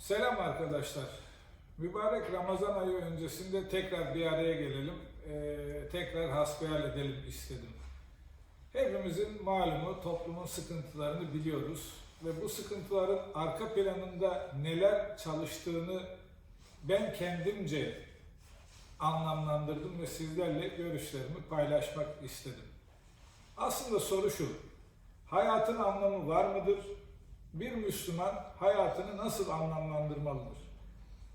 Selam arkadaşlar. Mübarek Ramazan ayı öncesinde tekrar bir araya gelelim. Ee, tekrar hasbihal edelim istedim. Hepimizin malumu toplumun sıkıntılarını biliyoruz. Ve bu sıkıntıların arka planında neler çalıştığını ben kendimce anlamlandırdım ve sizlerle görüşlerimi paylaşmak istedim. Aslında soru şu. Hayatın anlamı var mıdır? Bir Müslüman hayatını nasıl anlamlandırmalıdır?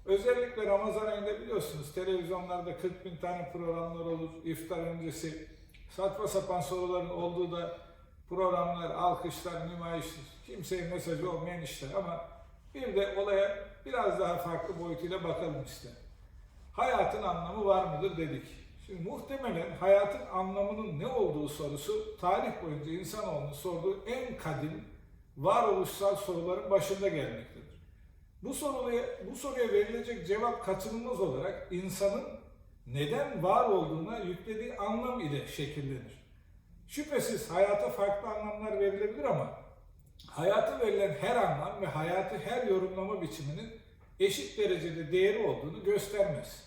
Özellikle Ramazan ayında biliyorsunuz televizyonlarda 40 bin tane programlar olur. İftar öncesi saçma sapan soruların olduğu da programlar, alkışlar, nümayişler, kimseye mesajı olmayan işler ama bir de olaya biraz daha farklı boyutuyla bakalım işte. Hayatın anlamı var mıdır dedik. Şimdi muhtemelen hayatın anlamının ne olduğu sorusu tarih boyunca insanoğlunun sorduğu en kadim varoluşsal soruların başında gelmektedir. Bu soruya, bu soruya verilecek cevap kaçınılmaz olarak insanın neden var olduğuna yüklediği anlam ile şekillenir. Şüphesiz hayata farklı anlamlar verilebilir ama hayata verilen her anlam ve hayatı her yorumlama biçiminin eşit derecede değeri olduğunu göstermez.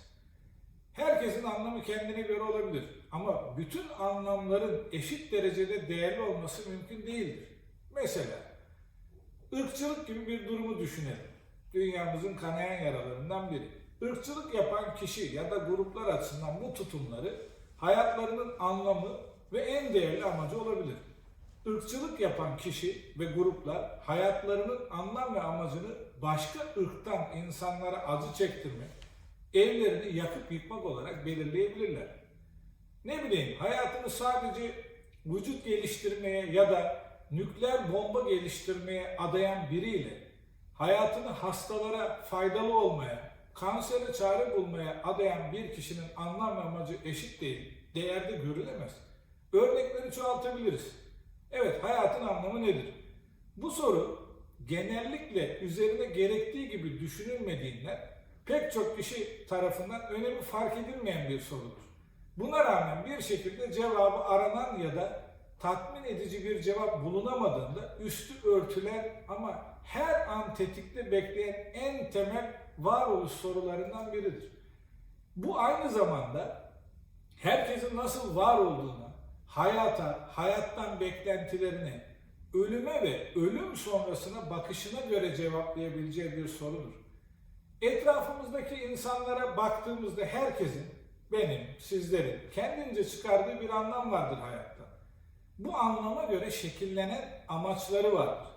Herkesin anlamı kendine göre olabilir ama bütün anlamların eşit derecede değerli olması mümkün değildir. Mesela ırkçılık gibi bir durumu düşünelim. Dünyamızın kanayan yaralarından biri. Irkçılık yapan kişi ya da gruplar açısından bu tutumları hayatlarının anlamı ve en değerli amacı olabilir. Irkçılık yapan kişi ve gruplar hayatlarının anlam ve amacını başka ırktan insanlara acı çektirmek, evlerini yakıp yıkmak olarak belirleyebilirler. Ne bileyim hayatını sadece vücut geliştirmeye ya da nükleer bomba geliştirmeye adayan biriyle hayatını hastalara faydalı olmaya, kansere çare bulmaya adayan bir kişinin anlam ve amacı eşit değil, değerde görülemez. Örnekleri çoğaltabiliriz. Evet, hayatın anlamı nedir? Bu soru genellikle üzerine gerektiği gibi düşünülmediğinden pek çok kişi tarafından önemi fark edilmeyen bir sorudur. Buna rağmen bir şekilde cevabı aranan ya da tatmin edici bir cevap bulunamadığında üstü örtülen ama her an tetikte bekleyen en temel varoluş sorularından biridir. Bu aynı zamanda herkesin nasıl var olduğuna, hayata, hayattan beklentilerine, ölüme ve ölüm sonrasına bakışına göre cevaplayabileceği bir sorudur. Etrafımızdaki insanlara baktığımızda herkesin, benim, sizlerin kendince çıkardığı bir anlam vardır hayatta. Bu anlama göre şekillenen amaçları vardır.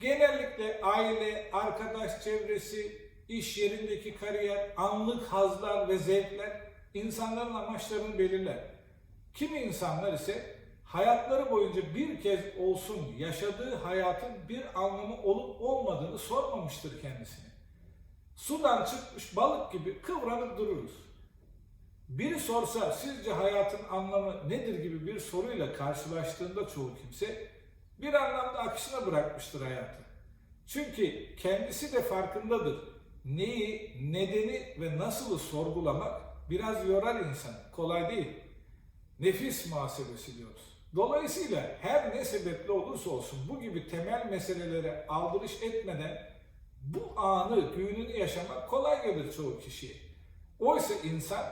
Genellikle aile, arkadaş çevresi, iş yerindeki kariyer, anlık hazlar ve zevkler insanların amaçlarını belirler. Kimi insanlar ise hayatları boyunca bir kez olsun yaşadığı hayatın bir anlamı olup olmadığını sormamıştır kendisine. Sudan çıkmış balık gibi kıvranıp dururuz. Biri sorsa sizce hayatın anlamı nedir gibi bir soruyla karşılaştığında çoğu kimse bir anlamda akışına bırakmıştır hayatı. Çünkü kendisi de farkındadır. Neyi, nedeni ve nasılı sorgulamak biraz yorar insanı. Kolay değil. Nefis muhasebesi diyoruz. Dolayısıyla her ne sebeple olursa olsun bu gibi temel meselelere aldırış etmeden bu anı, gününü yaşamak kolay gelir çoğu kişiye. Oysa insan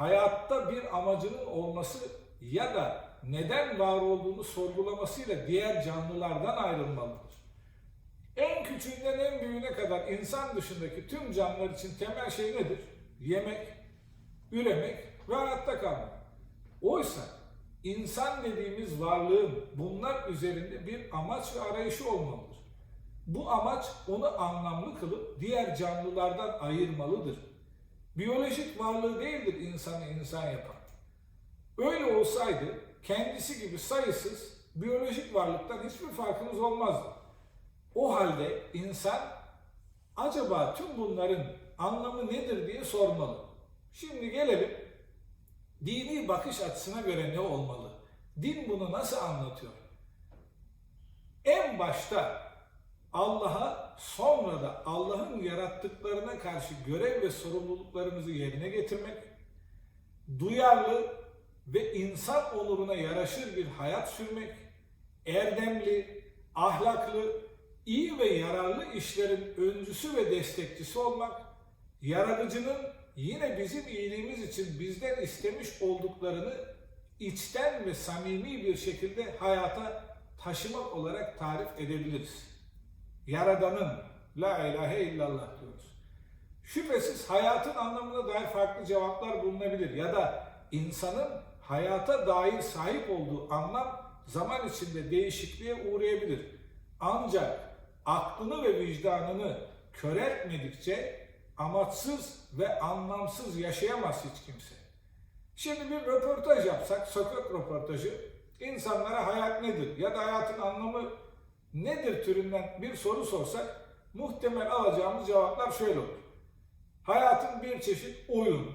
hayatta bir amacının olması ya da neden var olduğunu sorgulamasıyla diğer canlılardan ayrılmalıdır. En küçüğünden en büyüğüne kadar insan dışındaki tüm canlılar için temel şey nedir? Yemek, üremek ve hayatta kalmak. Oysa insan dediğimiz varlığın bunlar üzerinde bir amaç ve arayışı olmalıdır. Bu amaç onu anlamlı kılıp diğer canlılardan ayırmalıdır. Biyolojik varlığı değildir insanı insan yapan. Öyle olsaydı kendisi gibi sayısız biyolojik varlıktan hiçbir farkımız olmazdı. O halde insan acaba tüm bunların anlamı nedir diye sormalı. Şimdi gelelim dini bakış açısına göre ne olmalı? Din bunu nasıl anlatıyor? En başta Allah'a sonra da Allah'ın yarattıklarına karşı görev ve sorumluluklarımızı yerine getirmek, duyarlı ve insan onuruna yaraşır bir hayat sürmek, erdemli, ahlaklı, iyi ve yararlı işlerin öncüsü ve destekçisi olmak, yaratıcının yine bizim iyiliğimiz için bizden istemiş olduklarını içten ve samimi bir şekilde hayata taşımak olarak tarif edebiliriz. Yaradanın la ilahe illallah diyoruz. Şüphesiz hayatın anlamına dair farklı cevaplar bulunabilir ya da insanın hayata dair sahip olduğu anlam zaman içinde değişikliğe uğrayabilir. Ancak aklını ve vicdanını köreltmedikçe amaçsız ve anlamsız yaşayamaz hiç kimse. Şimdi bir röportaj yapsak, sokak röportajı, insanlara hayat nedir ya da hayatın anlamı nedir türünden bir soru sorsak, muhtemel alacağımız cevaplar şöyle olur. Hayatın bir çeşit oyun,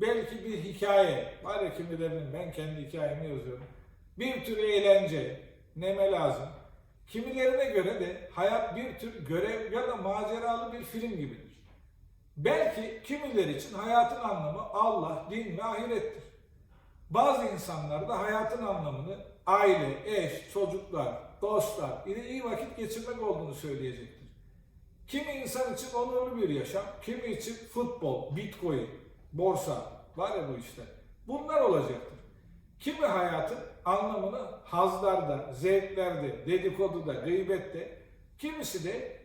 belki bir hikaye, var ya kimilerinin ben kendi hikayemi yazıyorum. Bir tür eğlence, neme lazım. Kimilerine göre de hayat bir tür görev ya da maceralı bir film gibidir. Belki kimileri için hayatın anlamı Allah, din ve ahirettir. Bazı insanlar da hayatın anlamını aile, eş, çocuklar, dostlar ile iyi vakit geçirmek olduğunu söyleyecektir. Kimi insan için onurlu bir yaşam, kimi için futbol, bitcoin, borsa, var ya bu işte. Bunlar olacaktır. Kimi hayatın anlamını hazlarda, zevklerde, dedikoduda, gıybette, kimisi de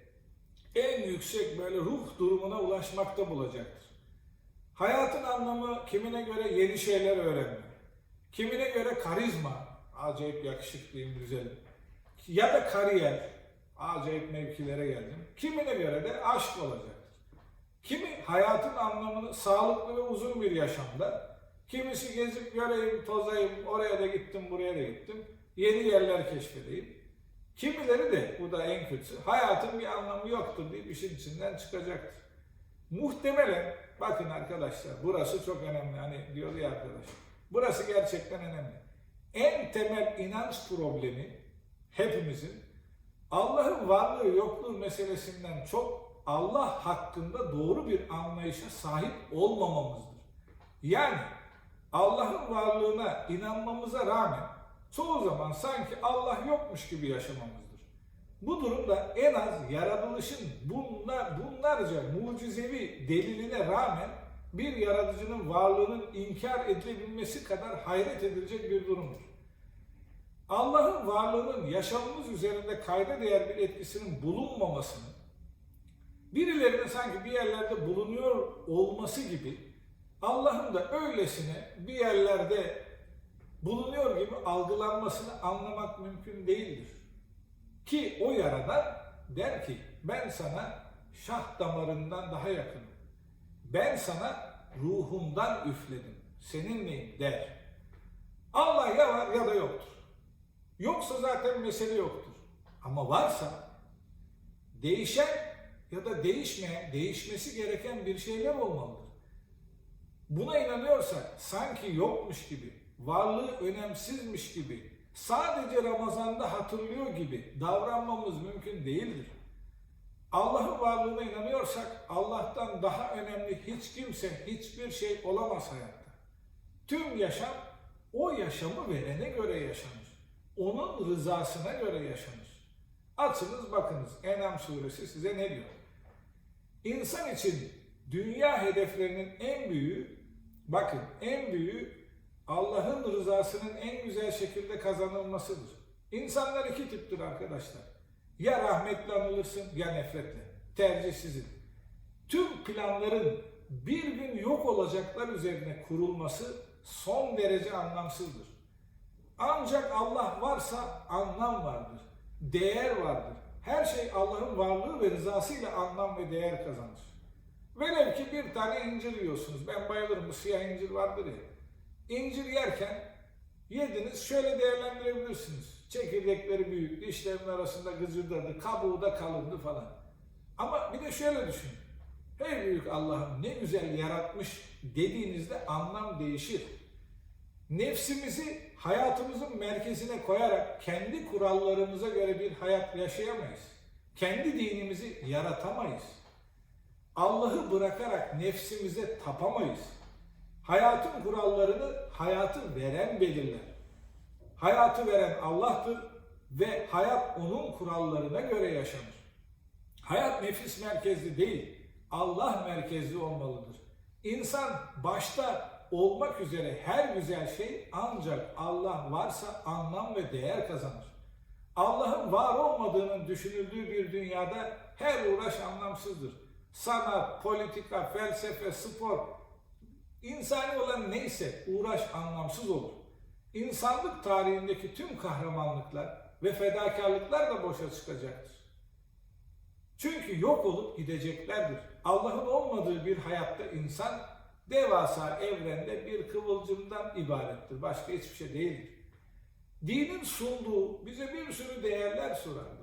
en yüksek böyle ruh durumuna ulaşmakta bulacaktır. Hayatın anlamı kimine göre yeni şeyler öğrenme, kimine göre karizma, acayip yakışıklıyım, güzelim, ya da kariyer, acayip mevkilere geldim, kimine göre de aşk olacaktır. Kimi hayatın anlamını sağlıklı ve uzun bir yaşamda, kimisi gezip göreyim, tozayım, oraya da gittim, buraya da gittim, yeni yerler keşfedeyim. Kimileri de, bu da en kötüsü, hayatın bir anlamı yoktur deyip işin içinden çıkacaktır. Muhtemelen, bakın arkadaşlar, burası çok önemli, hani diyor ya arkadaş, burası gerçekten önemli. En temel inanç problemi hepimizin Allah'ın varlığı yokluğu meselesinden çok Allah hakkında doğru bir anlayışa sahip olmamamızdır. Yani Allah'ın varlığına inanmamıza rağmen çoğu zaman sanki Allah yokmuş gibi yaşamamızdır. Bu durumda en az yaratılışın bunlar, bunlarca mucizevi deliline rağmen bir yaratıcının varlığının inkar edilebilmesi kadar hayret edilecek bir durumdur. Allah'ın varlığının yaşamımız üzerinde kayda değer bir etkisinin bulunmamasını, birilerinin sanki bir yerlerde bulunuyor olması gibi Allah'ın da öylesine bir yerlerde bulunuyor gibi algılanmasını anlamak mümkün değildir. Ki o yaradan der ki ben sana şah damarından daha yakınım. Ben sana ruhumdan üfledim. Seninleyim der. Allah ya var ya da yoktur. Yoksa zaten mesele yoktur. Ama varsa değişen ya da değişmeyen, değişmesi gereken bir şeyler olmalıdır. Buna inanıyorsak sanki yokmuş gibi, varlığı önemsizmiş gibi, sadece Ramazan'da hatırlıyor gibi davranmamız mümkün değildir. Allah'ın varlığına inanıyorsak Allah'tan daha önemli hiç kimse, hiçbir şey olamaz hayatta. Tüm yaşam o yaşamı verene göre yaşanır. Onun rızasına göre yaşanır. Açınız bakınız Enam suresi size ne diyor? İnsan için dünya hedeflerinin en büyüğü, bakın en büyüğü Allah'ın rızasının en güzel şekilde kazanılmasıdır. İnsanlar iki tiptir arkadaşlar. Ya rahmetle anılırsın ya nefretle. Tercih sizin. Tüm planların bir gün yok olacaklar üzerine kurulması son derece anlamsızdır. Ancak Allah varsa anlam vardır. Değer vardır. Her şey Allah'ın varlığı ve rızasıyla anlam ve değer kazanır. Velev ki bir tane incir yiyorsunuz. Ben bayılırım bu siyah incir vardır ya. İncir yerken yediniz şöyle değerlendirebilirsiniz. Çekirdekleri büyük, dişlerin arasında gıcırdadı, kabuğu da kalındı falan. Ama bir de şöyle düşünün. Hey büyük Allah'ım ne güzel yaratmış dediğinizde anlam değişir. Nefsimizi hayatımızın merkezine koyarak kendi kurallarımıza göre bir hayat yaşayamayız. Kendi dinimizi yaratamayız. Allah'ı bırakarak nefsimize tapamayız. Hayatın kurallarını hayatı veren belirler. Hayatı veren Allah'tır, ve hayat onun kurallarına göre yaşanır. Hayat nefis merkezli değil, Allah merkezli olmalıdır. İnsan başta olmak üzere her güzel şey ancak Allah varsa anlam ve değer kazanır. Allah'ın var olmadığının düşünüldüğü bir dünyada her uğraş anlamsızdır. Sanat, politika, felsefe, spor, insani olan neyse uğraş anlamsız olur. İnsanlık tarihindeki tüm kahramanlıklar ve fedakarlıklar da boşa çıkacaktır. Çünkü yok olup gideceklerdir. Allah'ın olmadığı bir hayatta insan devasa evrende bir kıvılcımdan ibarettir. Başka hiçbir şey değildir. Dinin sunduğu bize bir sürü değerler sunardı.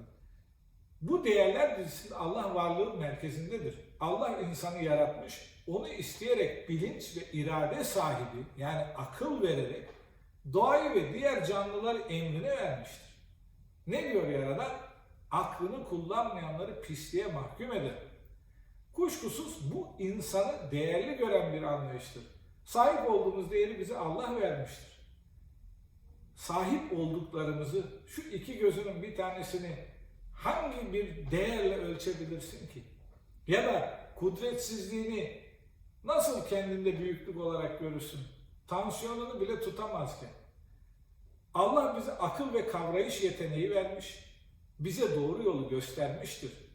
Bu değerler dizisinde Allah varlığın merkezindedir. Allah insanı yaratmış, onu isteyerek bilinç ve irade sahibi yani akıl vererek doğayı ve diğer canlıları emrine vermiştir. Ne diyor Yaradan? Aklını kullanmayanları pisliğe mahkum eder. Kuşkusuz bu insanı değerli gören bir anlayıştır. Sahip olduğumuz değeri bize Allah vermiştir. Sahip olduklarımızı şu iki gözünün bir tanesini hangi bir değerle ölçebilirsin ki? Ya da kudretsizliğini nasıl kendinde büyüklük olarak görürsün? Tansiyonunu bile tutamazken. Allah bize akıl ve kavrayış yeteneği vermiş, bize doğru yolu göstermiştir.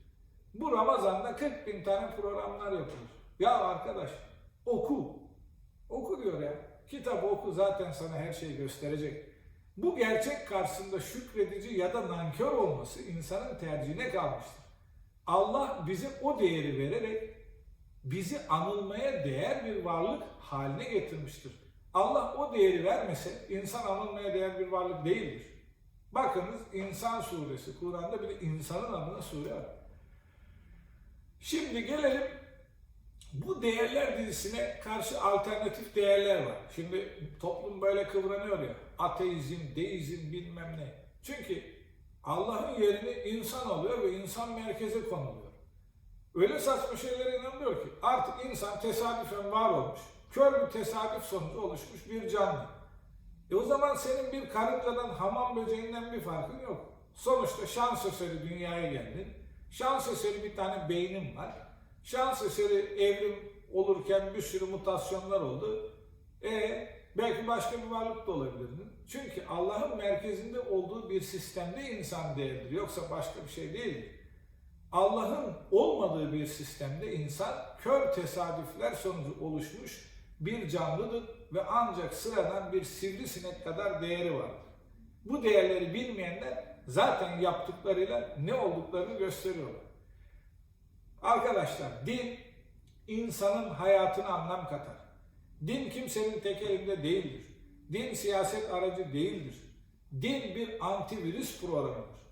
Bu Ramazan'da 40 bin tane programlar yapılır. Ya arkadaş oku, oku diyor ya. Kitap oku zaten sana her şeyi gösterecek. Bu gerçek karşısında şükredici ya da nankör olması insanın tercihine kalmıştır. Allah bize o değeri vererek bizi anılmaya değer bir varlık haline getirmiştir. Allah o değeri vermese insan anılmaya değer bir varlık değildir. Bakınız İnsan suresi, Kur'an'da bir de insanın adına sure var. Şimdi gelelim bu değerler dizisine karşı alternatif değerler var. Şimdi toplum böyle kıvranıyor ya. Ateizm, deizm bilmem ne. Çünkü Allah'ın yerini insan alıyor ve insan merkeze konuluyor. Öyle saçma şeylere inanılıyor ki artık insan tesadüfen var olmuş. Kör bir tesadüf sonucu oluşmuş bir canlı. E o zaman senin bir karıncadan, hamam böceğinden bir farkın yok. Sonuçta şans eseri dünyaya geldin. Şans eseri bir tane beynin var. Şans eseri evrim olurken bir sürü mutasyonlar oldu. E belki başka bir varlık da olabilirdin. Çünkü Allah'ın merkezinde olduğu bir sistemde insan değerlidir. Yoksa başka bir şey değildir. Allah'ın olmadığı bir sistemde insan kör tesadüfler sonucu oluşmuş bir canlıdır ve ancak sıradan bir sivrisinek kadar değeri vardır. Bu değerleri bilmeyenler zaten yaptıklarıyla ne olduklarını gösteriyorlar. Arkadaşlar din insanın hayatına anlam katar. Din kimsenin tek elinde değildir. Din siyaset aracı değildir. Din bir antivirüs programıdır.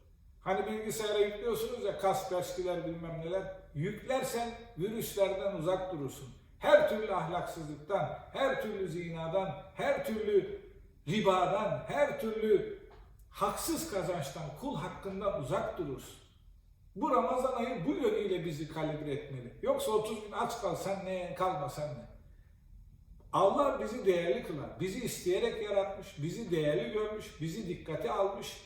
Hani bilgisayara yüklüyorsunuz ya Kaspersky'ler bilmem neler. Yüklersen virüslerden uzak durursun. Her türlü ahlaksızlıktan, her türlü zinadan, her türlü ribadan, her türlü haksız kazançtan, kul hakkından uzak durursun. Bu Ramazan ayı bu yönüyle bizi kalibre etmeli. Yoksa 30 gün aç kalsan ne, kalmasan ne. Allah bizi değerli kılar. Bizi isteyerek yaratmış, bizi değerli görmüş, bizi dikkate almış.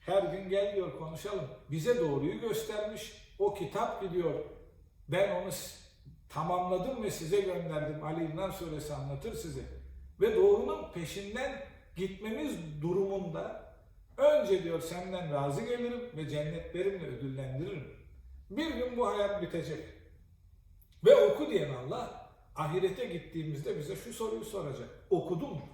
Her gün gel diyor konuşalım. Bize doğruyu göstermiş. O kitap gidiyor. Ben onu tamamladım ve size gönderdim. Ali İmran suresi anlatır size. Ve doğrunun peşinden gitmemiz durumunda önce diyor senden razı gelirim ve cennetlerimle ödüllendiririm. Bir gün bu hayat bitecek. Ve oku diyen Allah ahirete gittiğimizde bize şu soruyu soracak. Okudun mu?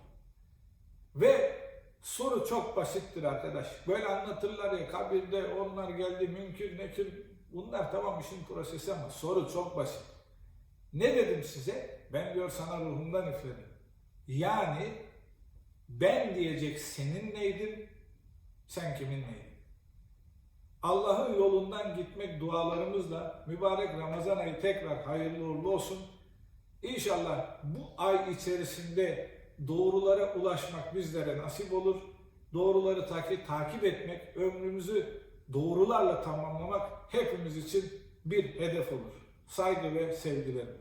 Ve soru çok basittir arkadaş. Böyle anlatırlar ya kabirde onlar geldi mümkün nekir. Bunlar tamam işin prosesi ama soru çok basit. Ne dedim size? Ben diyor sana ruhumdan üfledim. Yani ben diyecek senin neydin, sen kimin neydin? Allah'ın yolundan gitmek dualarımızla mübarek Ramazan ayı tekrar hayırlı uğurlu olsun. İnşallah bu ay içerisinde doğrulara ulaşmak bizlere nasip olur. Doğruları takip, takip etmek, ömrümüzü doğrularla tamamlamak hepimiz için bir hedef olur. Saygı ve sevgilerim.